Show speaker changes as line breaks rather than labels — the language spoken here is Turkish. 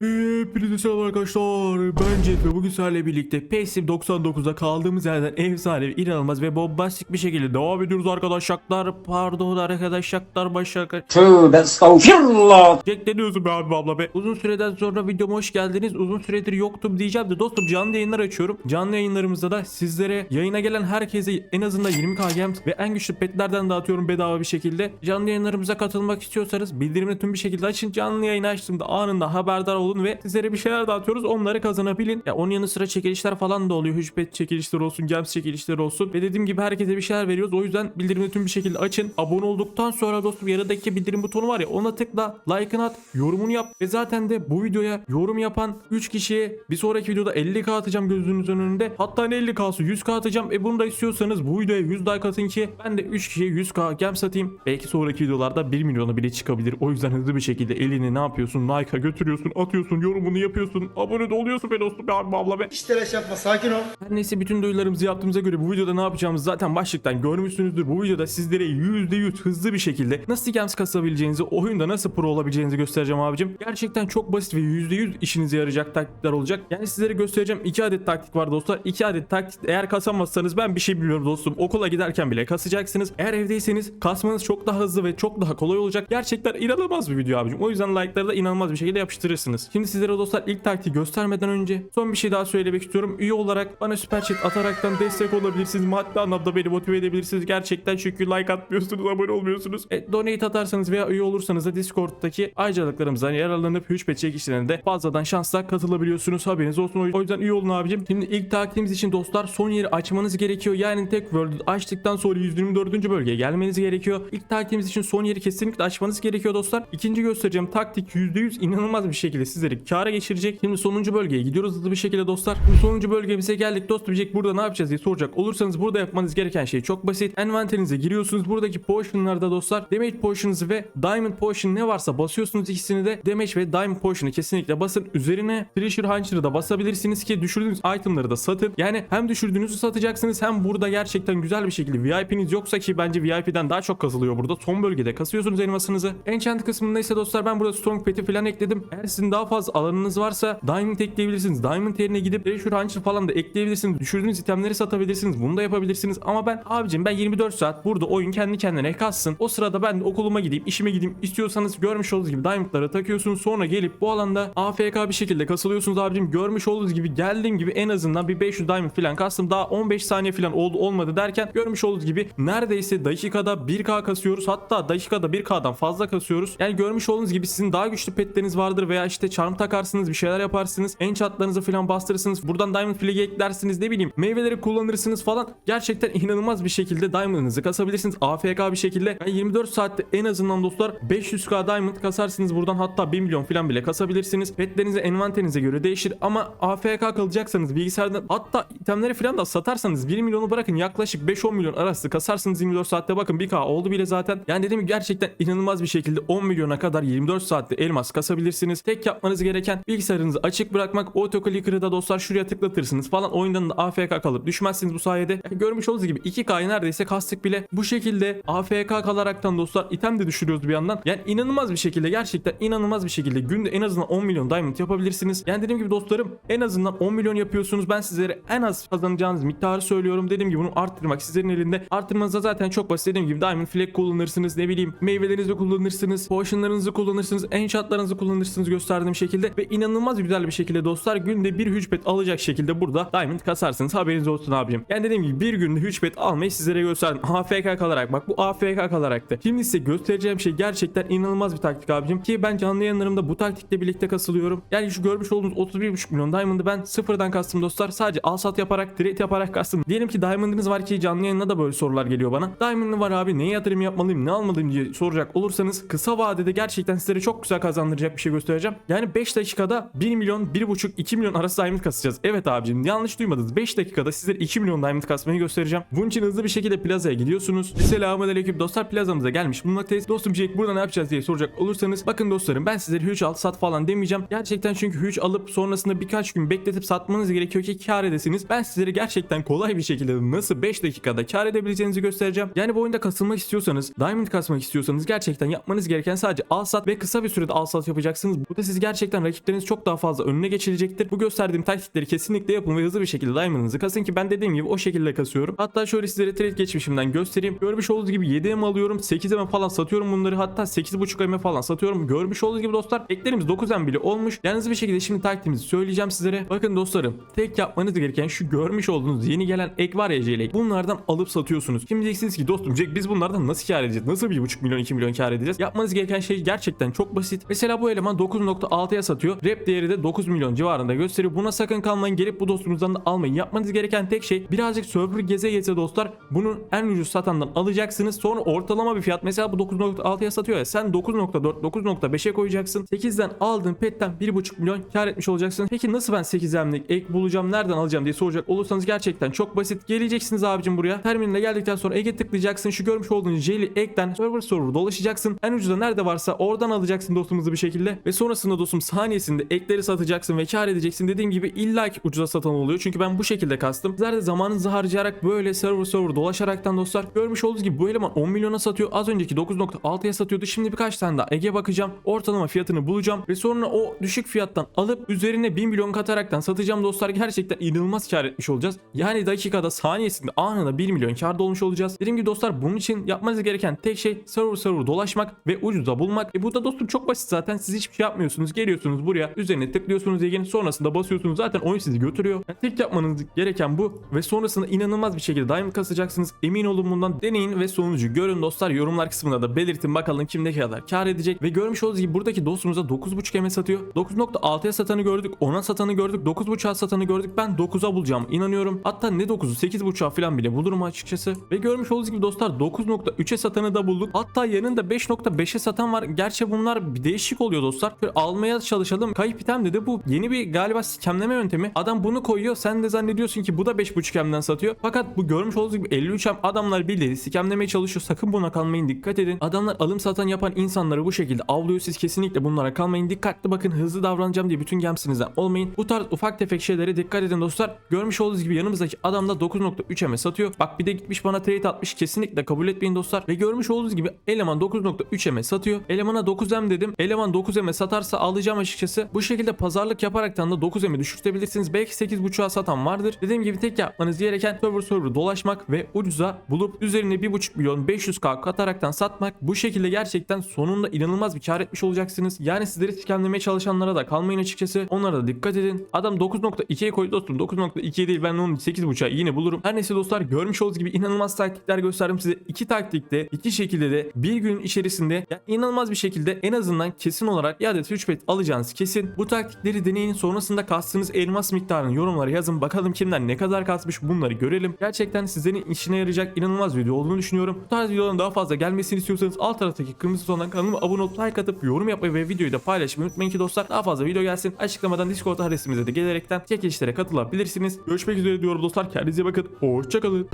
Hepinize selam arkadaşlar. Ben Jet ve bugün sizlerle birlikte PES'im 99'da kaldığımız yerden efsane, inanılmaz ve bombastik bir şekilde devam ediyoruz arkadaşlar. Pardon arkadaşlar başlar.
Tövbe
ne diyorsun be abi abla be? Uzun süreden sonra videoma hoş geldiniz. Uzun süredir yoktum diyeceğim de dostum canlı yayınlar açıyorum. Canlı yayınlarımızda da sizlere yayına gelen herkese en azından 20k gems ve en güçlü petlerden dağıtıyorum bedava bir şekilde. Canlı yayınlarımıza katılmak istiyorsanız bildirimini tüm bir şekilde açın. Canlı yayın açtığımda anında haberdar olun ve sizlere bir şeyler dağıtıyoruz. Onları kazanabilin. Ya onun yanı sıra çekilişler falan da oluyor. Hücpet çekilişleri olsun, gems çekilişleri olsun. Ve dediğim gibi herkese bir şeyler veriyoruz. O yüzden bildirimini tüm bir şekilde açın. Abone olduktan sonra dostum yanındaki bildirim butonu var ya ona tıkla, like'ını at, yorumunu yap ve zaten de bu videoya yorum yapan 3 kişiye bir sonraki videoda 50k atacağım gözünüzün önünde. Hatta ne 50k'sı 100k atacağım. E bunu da istiyorsanız bu videoya 100 like atın ki ben de 3 kişiye 100k gem satayım. Belki sonraki videolarda 1 milyona bile çıkabilir. O yüzden hızlı bir şekilde elini ne yapıyorsun? Like'a götürüyorsun, atıyorsun, yorumunu yapıyorsun. Abone de oluyorsun be dostum be abi abla be.
Hiç telaş yapma sakin ol.
Her neyse bütün duyurularımızı yaptığımıza göre bu videoda ne yapacağımızı zaten başlıktan görmüşsünüzdür. Bu videoda sizlere %100 hızlı bir şekilde nasıl gems kasabileceğinizi, oyunda nasıl pro olabileceğinizi göstereceğim abicim. Gerçekten çok basit ve %100 işinize yarayacak taktikler olacak. Yani sizlere göstereceğim 2 adet taktik var dostlar. 2 adet taktik eğer kasamazsanız ben bir şey bilmiyorum dostum. Okula giderken bile kasacaksınız. Eğer evdeyseniz kasmanız çok daha hızlı ve çok daha kolay olacak. Gerçekten inanılmaz bir video abicim. O yüzden like'ları da inanılmaz bir şekilde yapıştırırsınız. Şimdi sizlere dostlar ilk taktiği göstermeden önce son bir şey daha söylemek istiyorum. Üye olarak bana süper chat ataraktan destek olabilirsiniz. Maddi anlamda beni motive edebilirsiniz. Gerçekten çünkü like atmıyorsunuz, abone olmuyorsunuz. E, donate atarsanız veya üye olursanız da Discord'daki ayrıcalıklarımızdan yararlanıp hüç çek işlerinde fazladan şansla katılabiliyorsunuz. Haberiniz olsun. O yüzden üye olun abicim. Şimdi ilk taktiğimiz için dostlar son yeri açmanız gerekiyor. Yani tek world açtıktan sonra 124. bölgeye gelmeniz gerekiyor. İlk taktiğimiz için son yeri kesinlikle açmanız gerekiyor dostlar. İkinci göstereceğim taktik %100 inanılmaz bir şekilde sizleri kâra geçirecek. Şimdi sonuncu bölgeye gidiyoruz hızlı bir şekilde dostlar. Şimdi sonuncu bölgemize geldik dostum diyecek burada ne yapacağız diye soracak olursanız burada yapmanız gereken şey çok basit. Envanterinize giriyorsunuz. Buradaki potionlarda dostlar damage potion'ınızı ve diamond potion ne varsa basıyorsunuz ikisini de damage ve diamond potion'ı kesinlikle basın. Üzerine treasure hunter'ı da basabilirsiniz ki düşürdüğünüz itemları da satın. Yani hem düşürdüğünüzü satacaksınız hem burada gerçekten güzel bir şekilde VIP'niz yoksa ki bence VIP'den daha çok kasılıyor burada. Son bölgede kasıyorsunuz elmasınızı. Enchant kısmında ise dostlar ben burada strong pet'i falan ekledim. Eğer sizin daha fazla alanınız varsa diamond ekleyebilirsiniz. Diamond yerine gidip treasure hunter falan da ekleyebilirsiniz. Düşürdüğünüz itemleri satabilirsiniz. Bunu da yapabilirsiniz. Ama ben abicim ben 24 saat burada oyun kendi kendine kassın. O sırada ben de okuluma gideyim, işime gideyim. İstiyorsanız görmüş olduğunuz gibi diamondları takıyorsunuz. Sonra gelip bu alanda AFK bir şekilde kasılıyorsunuz abicim. Görmüş olduğunuz gibi geldiğim gibi en azından bir 500 diamond falan kastım. Daha 15 saniye falan oldu olmadı derken görmüş olduğunuz gibi neredeyse dakikada 1k kasıyoruz. Hatta dakikada 1k'dan fazla kasıyoruz. Yani görmüş olduğunuz gibi sizin daha güçlü petleriniz vardır veya işte charm takarsınız bir şeyler yaparsınız. Enchantlarınızı falan bastırırsınız. Buradan diamond flag'i eklersiniz ne bileyim. Meyveleri kullanırsınız falan. Gerçekten inanılmaz bir şekilde diamond'ınızı kasabilirsiniz. AFK bir şekilde. Yani 24 saatte en azından dostlar 500k diamond kasarsınız buradan hatta 1 milyon falan bile kasabilirsiniz. Petlerinizi envanterinize göre değişir ama AFK kalacaksanız bilgisayardan hatta itemleri falan da satarsanız 1 milyonu bırakın yaklaşık 5-10 milyon arası kasarsınız 24 saatte bakın 1k oldu bile zaten. Yani dediğim gibi gerçekten inanılmaz bir şekilde 10 milyona kadar 24 saatte elmas kasabilirsiniz. Tek yapmanız gereken bilgisayarınızı açık bırakmak. Autoclicker'ı da dostlar şuraya tıklatırsınız falan. Oyundan da AFK kalıp düşmezsiniz bu sayede. Görmüş olduğunuz gibi 2K'yı neredeyse kastık bile. Bu şekilde AFK kalaraktan dostlar item de düşürüyoruz bir yandan. Yani inanılmaz bir şekilde gerçekten inanılmaz bir şekilde günde en azından 10 milyon diamond yapabilirsiniz. Yani dediğim gibi dostlarım en azından 10 milyon yapıyorsunuz. Ben sizlere en az kazanacağınız miktarı söylüyorum. Dediğim gibi bunu arttırmak sizlerin elinde. Arttırmanıza zaten çok basit. Dediğim gibi diamond flag kullanırsınız. Ne bileyim meyvelerinizi kullanırsınız. Potionlarınızı kullanırsınız. Enchantlarınızı kullanırsınız gösterdiğim şekilde. Ve inanılmaz güzel bir şekilde dostlar günde bir hücpet alacak şekilde burada diamond kasarsınız. Haberiniz olsun abicim. Yani dediğim gibi bir günde hücpet almayı sizlere gösterdim. AFK kalarak bak bu AFK kalaraktı. Şimdi size göstereceğim şey gerçekten inanılmaz bir taktik abicim. Ki ben canlı yayınlarımda bu taktikle birlikte kasılıyorum. Yani şu görmüş olduğunuz 31.5 milyon diamond'ı ben sıfırdan kastım dostlar. Sadece al sat yaparak trade yaparak kastım. Diyelim ki diamond'ınız var ki canlı yayında da böyle sorular geliyor bana. Diamond'ı var abi neye yatırım yapmalıyım ne almalıyım diye soracak olursanız kısa vadede gerçekten sizlere çok güzel kazandıracak bir şey göstereceğim. Yani 5 dakikada 1 milyon 1.5 2 milyon arası diamond kasacağız. Evet abicim yanlış duymadınız. 5 dakikada sizlere 2 milyon diamond kasmayı göstereceğim. Bunun için hızlı bir şekilde plazaya gidiyorsunuz. Selamünaleyküm dostlar plazamıza gelmiş bulunmaktayız. Dostum Jack burada ne yapacağız diye soracak olursanız bakın dostlarım ben sizlere huge al sat falan demeyeceğim. Gerçekten çünkü huge alıp sonrasında birkaç gün bekletip satmanız gerekiyor ki kar edesiniz. Ben sizlere gerçekten kolay bir şekilde nasıl 5 dakikada kar edebileceğinizi göstereceğim. Yani bu oyunda kasılmak istiyorsanız, diamond kasmak istiyorsanız gerçekten yapmanız gereken sadece al sat ve kısa bir sürede al sat yapacaksınız. Bu da sizi gerçekten rakipleriniz çok daha fazla önüne geçilecektir. Bu gösterdiğim taktikleri kesinlikle yapın ve hızlı bir şekilde diamond'ınızı kasın ki ben dediğim gibi o şekilde kasıyorum. Hatta şöyle sizlere trade geçmişimden göstereyim. Görmüş olduğunuz gibi 7M alıyorum. 8M falan satıyorum bunları. Hatta 8.5M falan satıyorum. Görmüş olduğunuz gibi dostlar eklerimiz 9M bile olmuş. Hızlı bir şekilde şimdi taktiğimizi söyleyeceğim sizlere. Bakın dostlarım tek yapmanız gereken şu görmüş olduğunuz yeni gelen ek var ya Jelek. Bunlardan alıp satıyorsunuz. Şimdi diyeceksiniz ki dostum Jack biz bunlardan nasıl kar edeceğiz? Nasıl 1.5 milyon 2 milyon kar edeceğiz? Yapmanız gereken şey gerçekten çok basit. Mesela bu eleman 9.6'ya satıyor. Rep değeri de 9 milyon civarında gösteriyor. Buna sakın kalmayın. Gelip bu dostumuzdan da almayın. Yapmanız gereken tek şey birazcık server geze geze dostlar bunu en ucuz satandan alacaksınız. Sonra ortalama bir fiyat mesela bu 9.6'ya satıyor ya sen 9.4 9.5'e koyacaksın. 8'den aldığın petten 1.5 milyon kar etmiş olacaksın. Peki nasıl ben 8'lemlik ek bulacağım nereden alacağım diye soracak olursanız gerçekten çok basit. Geleceksiniz abicim buraya. Terminaline geldikten sonra Ege tıklayacaksın. Şu görmüş olduğunuz Jelly ekten server server dolaşacaksın. En ucuza nerede varsa oradan alacaksın dostumuzu bir şekilde. Ve sonrasında dostum saniyesinde ekleri satacaksın ve kar edeceksin. Dediğim gibi illa ki ucuza satan oluyor. Çünkü ben bu şekilde kastım. Sizler de zamanınızı harcayarak böyle server server dolaşaraktan dostlar görmüş olduğunuz gibi bu eleman 10 milyona satıyor. Az önceki 9.6'ya satıyordu. Şimdi birkaç tane daha Ege bakacağım. Ortalama fiyatını bulacağım ve sonra o düşük fiyattan alıp üzerine 1 milyon kataraktan satacağım dostlar. Gerçekten inanılmaz kar etmiş olacağız. Yani dakikada saniyesinde anında 1 milyon karda olmuş olacağız. Dediğim gibi dostlar bunun için yapmanız gereken tek şey server server dolaşmak ve ucuza bulmak. E bu da dostum çok basit zaten. Siz hiçbir şey yapmıyorsunuz. Geliyorsunuz buraya üzerine tıklıyorsunuz Ege'nin sonrasında basıyorsunuz. Zaten oyun sizi götürüyor. Yani tek yapmanız gereken bu ve sonrasında inanılmaz bir şekilde diamond kasacaksınız. Emin olun bundan deneyin ve sonucu görün dostlar. Yorumlar kısmında da belirtin bakalım kim ne kadar kar edecek. Ve görmüş olduğunuz gibi buradaki dostumuza 9.5 eme satıyor. 9.6'ya satanı gördük. 10'a satanı gördük. 9.5'a satanı gördük. Ben 9'a bulacağım inanıyorum. Hatta ne 9'u 8.5'a falan bile bulurum açıkçası. Ve görmüş olduğunuz gibi dostlar 9.3'e satanı da bulduk. Hatta yanında 5.5'e satan var. Gerçi bunlar bir değişik oluyor dostlar. Böyle almaya çalışalım. Kayıp item dedi bu yeni bir galiba skemleme yöntemi. Adam bunu koyuyor. Sen de zannediyorsun ki bu da 5.5 M'den satıyor. Fakat bu görmüş olduğunuz gibi 53 M adamlar bildiği skemlemeye çalışıyor. Sakın buna kalmayın. Dikkat edin. Adamlar alım satan yapan insanları bu şekilde avlıyor. Siz kesinlikle bunlara kalmayın. Dikkatli bakın. Hızlı davranacağım diye bütün gemsinizden olmayın. Bu tarz ufak tefek şeylere dikkat edin dostlar. Görmüş olduğunuz gibi yanımızdaki adam da 9.3 M'e satıyor. Bak bir de gitmiş bana trade atmış. Kesinlikle kabul etmeyin dostlar. Ve görmüş olduğunuz gibi eleman 9.3 M'e satıyor. Elemana 9 M dedim. Eleman 9 M'e satarsa alacağım açıkçası. Bu şekilde pazarlık yaparaktan da 9 M'i düşürtebilirsiniz. Belki 8.5'a satan vardır. Dediğim gibi tek yapmanız gereken server server dolaşmak ve ucuza bulup üzerine 1.5 milyon 500k kataraktan satmak. Bu şekilde gerçekten sonunda inanılmaz bir kar etmiş olacaksınız. Yani sizleri skemlemeye çalışanlara da kalmayın açıkçası. Onlara da dikkat edin. Adam 9.2'ye koydu dostum. 9.2'ye değil ben onun 8.5'a yine bulurum. Her neyse dostlar görmüş olduğunuz gibi inanılmaz taktikler gösterdim size. iki taktikte iki şekilde de bir gün içerisinde yani inanılmaz bir şekilde en azından kesin olarak iade 3 pet alacağınız kesin. Bu taktikleri deneyin. Sonrasında kastığınız elmas miktarını yorumlara yazın. Bakalım kimden ne kadar kasmış bunları görelim. Gerçekten sizlerin işine yarayacak inanılmaz video olduğunu düşünüyorum. Bu tarz videoların daha fazla gelmesini istiyorsanız alt taraftaki kırmızı butondan kanalıma abone olup like atıp yorum yapmayı ve videoyu da paylaşmayı unutmayın ki dostlar. Daha fazla video gelsin. Açıklamadan Discord adresimize de gelerekten çekilişlere katılabilirsiniz. Görüşmek üzere diyorum dostlar. Kendinize bakın. Hoşçakalın.